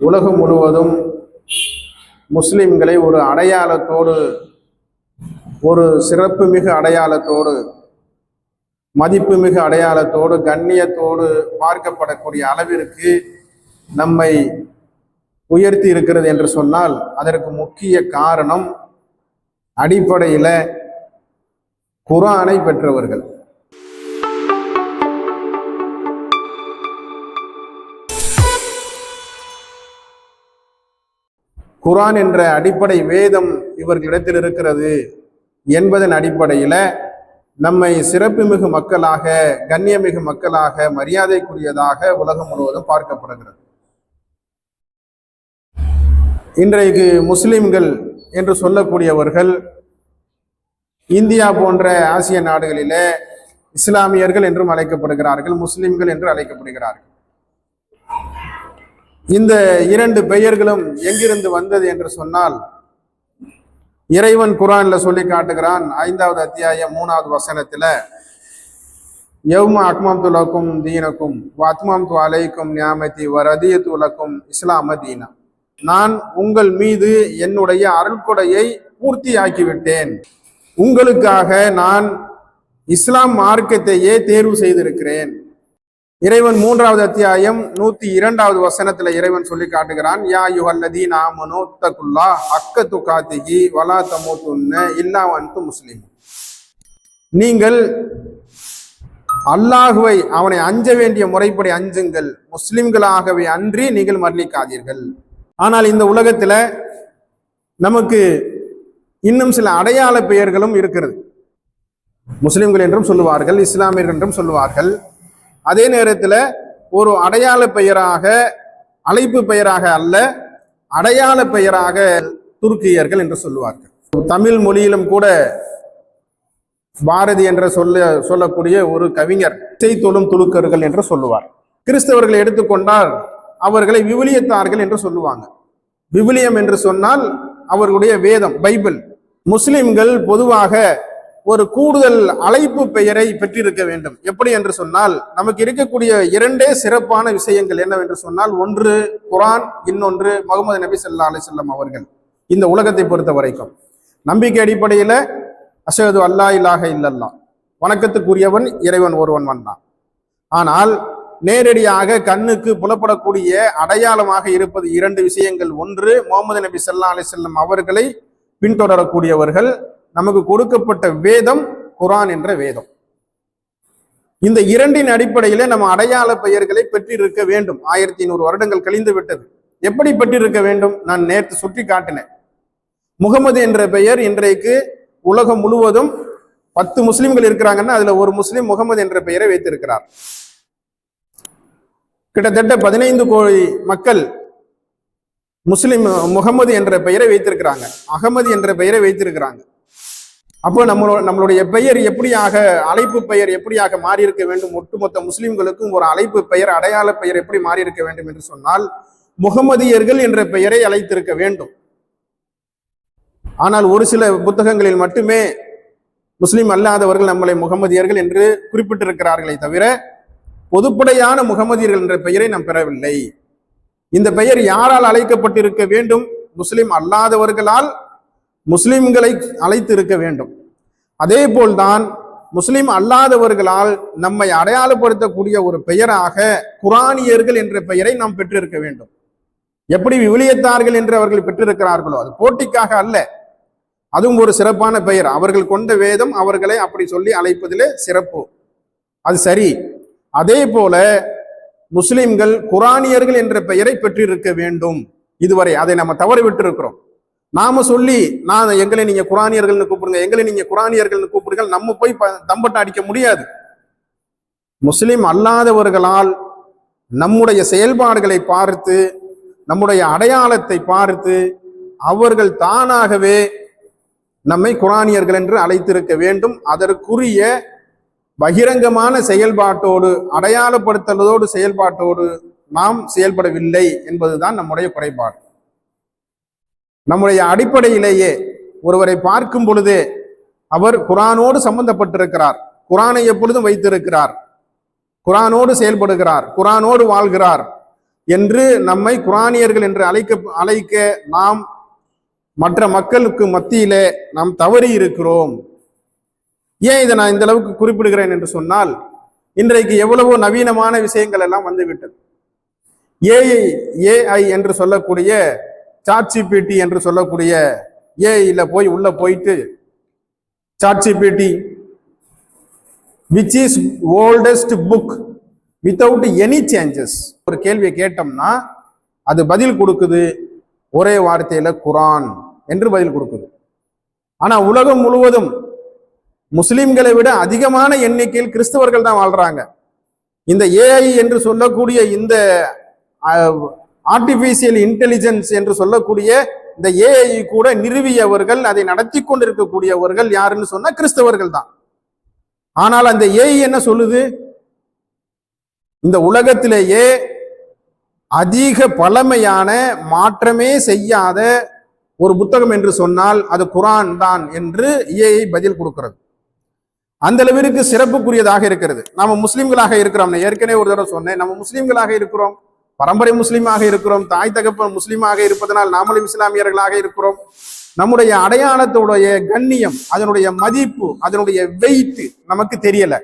உலகம் முழுவதும் முஸ்லிம்களை ஒரு அடையாளத்தோடு ஒரு சிறப்புமிகு அடையாளத்தோடு மதிப்புமிகு அடையாளத்தோடு கண்ணியத்தோடு பார்க்கப்படக்கூடிய அளவிற்கு நம்மை உயர்த்தி இருக்கிறது என்று சொன்னால் அதற்கு முக்கிய காரணம் அடிப்படையில் குரானை பெற்றவர்கள். குரான் என்ற அடிப்படை வேதம் இவர்களிடத்தில் இருக்கிறது என்பதன் அடிப்படையில் நம்மை சிறப்புமிகு மக்களாக கண்ணியமிகு மக்களாக மரியாதைக்குரியதாக உலகம் முழுவதும் பார்க்கப்படுகிறது. இன்றைக்கு முஸ்லிம்கள் என்று சொல்லக்கூடியவர்கள் இந்தியா போன்ற ஆசிய நாடுகளிலே இஸ்லாமியர்கள் என்றும் அழைக்கப்படுகிறார்கள் முஸ்லிம்கள் என்று அழைக்கப்படுகிறார்கள். இந்த இரண்டு பெயர்களும் எங்கிருந்து வந்தது என்று சொன்னால் இறைவன் குரான்ல சொல்லி காட்டுகிறான் ஐந்தாவது அத்தியாயம் மூணாவது வசனத்துல யவ்ம அக்மாம் துலக்கும் தீனக்கும் அத்மாம் து அலைக்கும் நியாமதி வரதிய துலக்கும் இஸ்லாம தீனா. நான் உங்கள் மீது என்னுடைய அருள்கொடையை பூர்த்தியாக்கிவிட்டேன். உங்களுக்காக நான் இஸ்லாம் மார்க்கத்தையே தேர்வு செய்திருக்கிறேன். இறைவன் மூன்றாவது அத்தியாயம் நூத்தி இரண்டாவது வசனத்துல இறைவன் சொல்லி காட்டுகிறான் யா யுகல்லதி நாமனோ தக்குல்லா அக்க துக்காத்திகி வலா தமோத்துன்னு இல்லா முஸ்லீம். நீங்கள் அல்லாஹுவை அவனை அஞ்ச வேண்டிய முறைப்படி அஞ்சுங்கள் முஸ்லிம்களாகவே அன்றி நீங்கள் மரணிக்காதீர்கள். ஆனால் இந்த உலகத்துல நமக்கு இன்னும் சில அடையாள பெயர்களும் இருக்கிறது. முஸ்லிம்கள் என்றும் சொல்லுவார்கள் இஸ்லாமியர்கள் என்றும் சொல்லுவார்கள். அதே நேரத்தில் ஒரு அடையாள பெயராக அழைப்பு பெயராக அல்ல அடையாள பெயராக துருக்கியர்கள் என்று சொல்லுவார்கள். தமிழ் மொழியிலும் கூட பாரதி என்ற சொல்ல சொல்லக்கூடிய ஒரு கவிஞர் தொழும் துலுக்கர்கள் என்று சொல்லுவார். கிறிஸ்தவர்களை எடுத்துக்கொண்டால் அவர்களை விவிலியத்தார்கள் என்று சொல்லுவாங்க. விவிலியம் என்று சொன்னால் அவர்களுடைய வேதம் பைபிள். முஸ்லிம்கள் பொதுவாக ஒரு கூடுதல் அழைப்பு பெயரை பெற்றிருக்க வேண்டும். எப்படி என்று சொன்னால் நமக்கு இருக்கக்கூடிய இரண்டே சிறப்பான விஷயங்கள் என்னவென்று சொன்னால் ஒன்று குரான் இன்னொன்று முகமது நபி சல்லா அலி செல்லம் அவர்கள். இந்த உலகத்தை பொறுத்த வரைக்கும். நம்பிக்கை அடிப்படையில் அசது அல்லா இல்லாக இல்லல்லா வணக்கத்துக்குரியவன் இறைவன் ஒருவன் வந்தான். ஆனால் நேரடியாக கண்ணுக்கு புலப்படக்கூடிய அடையாளமாக இருப்பது இரண்டு விஷயங்கள். ஒன்று முகமது நபி சல்லா அலி செல்லம் அவர்களை பின்தொடரக்கூடியவர்கள் நமக்கு கொடுக்கப்பட்ட வேதம் குரான் என்ற வேதம். இந்த இரண்டின் அடிப்படையிலே நம்ம அடையாள பெயர்களை பெற்றிருக்க வேண்டும். ஆயிரத்தி நூறு வருடங்கள் கழிந்து விட்டது. எப்படி பெற்றிருக்க வேண்டும்? நான் நேற்று சுட்டி காட்டினேன். முகமது என்ற பெயர் இன்றைக்கு உலகம் முழுவதும் பத்து முஸ்லிம்கள் இருக்கிறாங்கன்னா அதுல ஒரு முஸ்லிம் முகமது என்ற பெயரை வைத்திருக்கிறார். கிட்டத்தட்ட பதினைந்து கோடி மக்கள் முஸ்லிம் முகமது என்ற பெயரை வைத்திருக்கிறாங்க. அகமது என்ற பெயரை வைத்திருக்கிறாங்க. அப்போ நம்மளோட நம்மளுடைய பெயர் எப்படியாக அழைப்பு பெயர் எப்படியாக மாறி இருக்க வேண்டும்? ஒட்டுமொத்த முஸ்லிம்களுக்கும் ஒரு அழைப்பு பெயர் அடையாள பெயர் எப்படி மாறி இருக்க வேண்டும் என்று சொன்னால் முகமதியர்கள் என்ற பெயரை அழைத்திருக்க வேண்டும். ஆனால் ஒரு சில புத்தகங்களில் மட்டுமே முஸ்லிம் அல்லாதவர்கள் நம்மளை முகமதியர்கள் என்று குறிப்பிட்டிருக்கிறார்களே தவிர பொதுப்படையான முகமதியர்கள் என்ற பெயரை நாம் பெறவில்லை. இந்த பெயர் யாரால் அழைக்கப்பட்டிருக்க வேண்டும்? முஸ்லிம் அல்லாதவர்களால் முஸ்லிம்களை அழைத்து இருக்க வேண்டும். அதே போல்தான் முஸ்லிம் அல்லாதவர்களால் நம்மை அடையாளப்படுத்தக்கூடிய ஒரு பெயராக குரானியர்கள் என்ற பெயரை நாம் பெற்றிருக்க வேண்டும். எப்படி விவிலியத்தார்கள் என்று அவர்கள் பெற்றிருக்கிறார்களோ அது போட்டிக்காக அல்ல. அதுவும் ஒரு சிறப்பான பெயர். அவர்கள் கொண்ட வேதம் அவர்களை அப்படி சொல்லி அழைப்பதிலே சிறப்பு. அது சரி. அதே போல முஸ்லிம்கள் குரானியர்கள் என்ற பெயரை பெற்றிருக்க வேண்டும். இதுவரை அதை நம்ம தவறு விட்டிருக்கிறோம் நாம சொல்லி நான் எங்களை நீங்க குரானியர்கள்னு கூப்பிடுங்க எங்களை நீங்க குரானியர்கள்னு கூப்பிடுங்கள் நம்ம போய் தம்பட்டை அடிக்க முடியாது. முஸ்லிம் அல்லாதவர்களால் நம்முடைய செயல்பாடுகளை பார்த்து நம்முடைய அடையாளத்தை பார்த்து அவர்கள் தானாகவே நம்மை குரானியர்கள் என்று அழைத்திருக்க வேண்டும். அதற்குரிய பகிரங்கமான செயல்பாட்டோடு அடையாளப்படுத்துவதோடு செயல்பாட்டோடு நாம் செயல்படவில்லை என்பதுதான் நம்முடைய குறைபாடு. நம்முடைய அடிப்படையிலேயே ஒருவரை பார்க்கும் பொழுதே அவர் குரானோடு சம்பந்தப்பட்டிருக்கிறார். குரானை எப்பொழுதும் வைத்திருக்கிறார். குரானோடு செயல்படுகிறார். குரானோடு வாழ்கிறார் என்று நம்மை குரானியர்கள் என்று அழைக்க அழைக்க நாம் மற்ற மக்களுக்கு மத்தியிலே நாம் தவறி இருக்கிறோம். ஏன் இதை நான் இந்த அளவுக்கு குறிப்பிடுகிறேன் என்று சொன்னால் இன்றைக்கு எவ்வளவோ நவீனமான விஷயங்கள் எல்லாம் வந்துவிட்டது. ஏஐ ஏஐ என்று சொல்லக்கூடிய சாட்சிபிடி என்று சொல்லக்கூடிய ஏஐயில் போய் உள்ள போயிட்டு ChatGPT which is oldest book without any changes ஒரு கேள்வியை கேட்டோம்னா அது பதில் கொடுக்குது ஒரே வார்த்தையில குரான் என்று பதில் கொடுக்குது. ஆனா உலகம் முழுவதும் முஸ்லிம்களை விட அதிகமான எண்ணிக்கையில் கிறிஸ்தவர்கள் தான் வாழ்றாங்க. இந்த ஏஐ என்று சொல்லக்கூடிய இந்த ஆர்டிபிஷியல் இன்டெலிஜென்ஸ் என்று சொல்லக்கூடிய இந்த ஏஐ கூட நிறுவியவர்கள் அதை நடத்தி கொண்டிருக்கக்கூடியவர்கள் யாருன்னு சொன்னா கிறிஸ்தவர்கள் தான். ஆனால் அந்த ஏஐ என்ன சொல்லுது? இந்த உலகத்திலேயே அதிக பழமையான மாற்றமே செய்யாத ஒரு புத்தகம் என்று சொன்னால் அது குரான் தான் என்று ஏஐ பதில் கொடுக்கிறது. அந்த அளவிற்கு சிறப்புக்குரியதாக இருக்கிறது. நம்ம முஸ்லிம்களாக இருக்கிறோம். ஏற்கனவே ஒரு தடவை சொன்னேன். நம்ம முஸ்லிம்களாக இருக்கிறோம். பரம்பரை முஸ்லீமாக இருக்கிறோம் தாய் தகப்பன் முஸ்லீமாக இருப்பதனால் நாமளும் இஸ்லாமியர்களாக இருக்கிறோம். நம்முடைய அடையாளத்துடைய கண்ணியம் அதனுடைய மதிப்பு அதனுடைய வெயிட் நமக்கு தெரியல.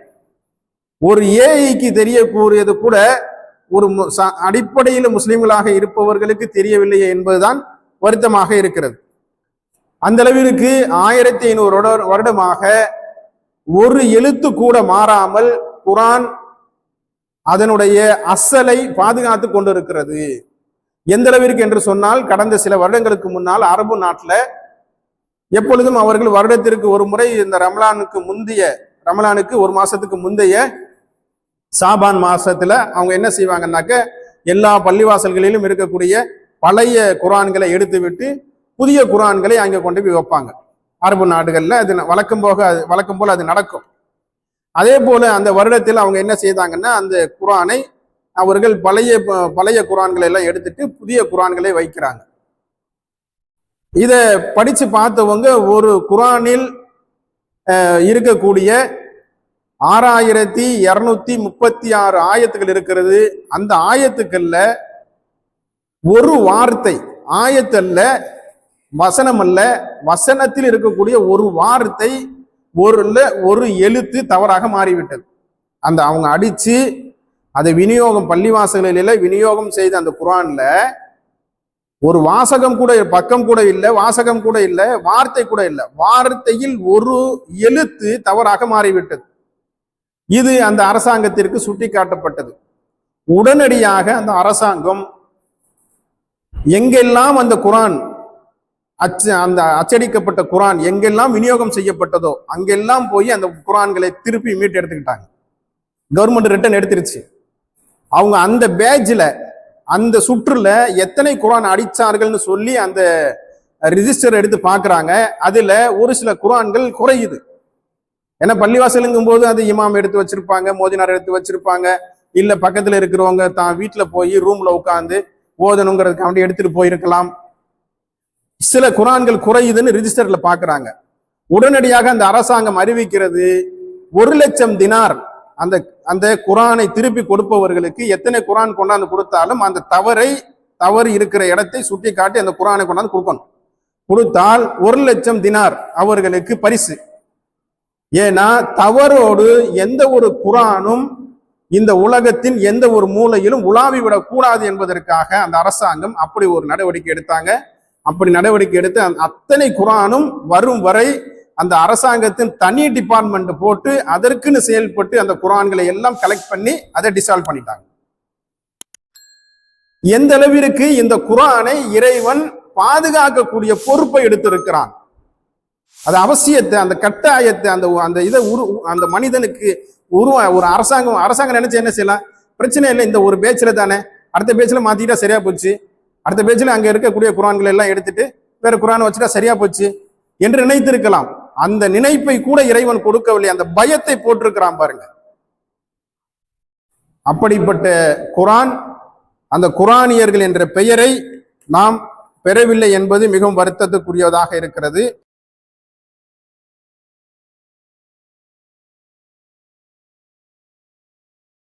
ஒரு ஏஐக்கு தெரியக்கூடியது கூட ஒரு மு- அடிப்படையில் முஸ்லிம்களாக இருப்பவர்களுக்கு தெரியவில்லையே என்பதுதான் வருத்தமாக இருக்கிறது. அந்த அளவிற்கு ஆயிரத்தி ஐநூறு வருட- வருடமாக ஒரு எழுத்து கூட மாறாமல் குரான் அதனுடைய அசலை பாதுகாத்து கொண்டிருக்கிறது. எந்த அளவிற்கு என்று சொன்னால் கடந்த சில வருடங்களுக்கு முன்னால் அரபு நாட்டில் எப்பொழுதும் அவர்கள் வருடத்திற்கு ஒரு முறை இந்த ரமலானுக்கு முந்தைய ரமலானுக்கு ஒரு மாசத்துக்கு முந்தைய சாபான் மாசத்துல அவங்க என்ன செய்வாங்கன்னாக்க எல்லா பள்ளிவாசல்களிலும் இருக்கக்கூடிய பழைய குரான்களை எடுத்து விட்டு புதிய குரான்களை அங்கே கொண்டு போய் வைப்பாங்க. அரபு நாடுகளில் அது வழக்கம் போக அது- வழக்கம் போல் அது நடக்கும். அதே போல அந்த வருடத்தில் அவங்க என்ன செய்தாங்கன்னா அந்த குரானை அவர்கள் பழைய பழைய குரான்களை எல்லாம் எடுத்துட்டு புதிய குரான்களை வைக்கிறாங்க. இதை படித்து பார்த்தவங்க ஒரு குரானில் இருக்கக்கூடிய ஆறாயிரத்தி இரநூத்தி முப்பத்தி ஆறு ஆயத்துகள் இருக்கிறது. அந்த ஆயத்துக்கள்ல ஒரு வார்த்தை ஆயத்தல்ல வசனம் அல்ல வசனத்தில் இருக்கக்கூடிய ஒரு வார்த்தை ஒரு ஒரு எழுத்து தவறாக மாறிவிட்டது. அந்த அவங்க அடிச்சு அதை விநியோகம் பள்ளிவாசல்களில விநியோகம் செய்த அந்த குரான்ல ஒரு வாசகம் கூட பக்கம் கூட இல்லை வாசகம் கூட இல்லை வார்த்தை கூட இல்லை வார்த்தையில் ஒரு எழுத்து தவறாக மாறிவிட்டது. இது அந்த அரசாங்கத்திற்கு சுட்டிக்காட்டப்பட்டது. உடனடியாக அந்த அரசாங்கம் எங்கெல்லாம் அந்த குரான் அச்சு அந்த அச்சடிக்கப்பட்ட குரான் எங்கெல்லாம் விநியோகம் செய்யப்பட்டதோ அங்கெல்லாம் போய் அந்த குரான்களை திருப்பி மீட்டு எடுத்துக்கிட்டாங்க. கவர்மெண்ட் ரிட்டர்ன் எடுத்துருச்சு. அவங்க அந்த பேஜில் அந்த சுற்றுல எத்தனை குரான் அடித்தார்கள்னு சொல்லி அந்த ரிஜிஸ்டர் எடுத்து பார்க்குறாங்க அதில் ஒரு சில குரான்கள் குறையுது. ஏன்னா பள்ளிவாசலுங்கும் போது அது இமாம் எடுத்து வச்சிருப்பாங்க மோதினார் எடுத்து வச்சிருப்பாங்க. இல்லை பக்கத்தில் இருக்கிறவங்க தான் வீட்டில் போய் ரூமில் உட்காந்து ஓதணுங்கிறதுக்காண்டி எடுத்துகிட்டு போயிருக்கலாம். சில குரான்கள் குறையுதுன்னு ரிஜிஸ்டர்ல பாக்குறாங்க. உடனடியாக அந்த அரசாங்கம் அறிவிக்கிறது ஒரு லட்சம் தினார் அந்த அந்த குரானை திருப்பி கொடுப்பவர்களுக்கு எத்தனை குரான் கொண்டாந்து கொடுத்தாலும் அந்த தவறை தவறு இருக்கிற இடத்தை சுட்டி காட்டி அந்த குரானை கொண்டாந்து கொடுக்கணும். கொடுத்தால் ஒரு லட்சம் தினார் அவர்களுக்கு பரிசு. ஏன்னா தவறோடு எந்த ஒரு குரானும் இந்த உலகத்தின் எந்த ஒரு மூலையிலும் உலாவி விடக்கூடாது என்பதற்காக அந்த அரசாங்கம் அப்படி ஒரு நடவடிக்கை எடுத்தாங்க. அப்படி நடவடிக்கை எடுத்து அந்த அத்தனை குரானும் வரும் வரை அந்த அரசாங்கத்தின் தனி டிபார்ட்மெண்ட் போட்டு அதற்குன்னு செயல்பட்டு அந்த குரான்களை எல்லாம் கலெக்ட் பண்ணி அதை டிசால்வ் பண்ணிட்டாங்க. எந்த அளவிற்கு இந்த குரானை இறைவன் பாதுகாக்கக்கூடிய பொறுப்பை எடுத்திருக்கிறான்? அது அவசியத்தை அந்த கட்டாயத்தை அந்த அந்த இதை உரு அந்த மனிதனுக்கு உருவ ஒரு அரசாங்கம் அரசாங்கம் நினைச்சு என்ன செய்யலாம்? பிரச்சனை இல்லை இந்த ஒரு பேச்சில் தானே அடுத்த பேச்சில் மாத்திட்டா சரியா போச்சு. அடுத்த பேச்சில் அங்க இருக்கக்கூடிய குரான்களை எல்லாம் எடுத்துட்டு வேற குரான் வச்சுட்டா சரியா போச்சு என்று நினைத்திருக்கலாம். அந்த நினைப்பை கூட இறைவன் கொடுக்கவில்லை. அந்த பயத்தை போட்டிருக்கிறான் பாருங்க. அப்படிப்பட்ட குரான் அந்த குரானியர்கள் என்ற பெயரை நாம் பெறவில்லை என்பது மிகவும் வருத்தத்துக்குரியதாக இருக்கிறது.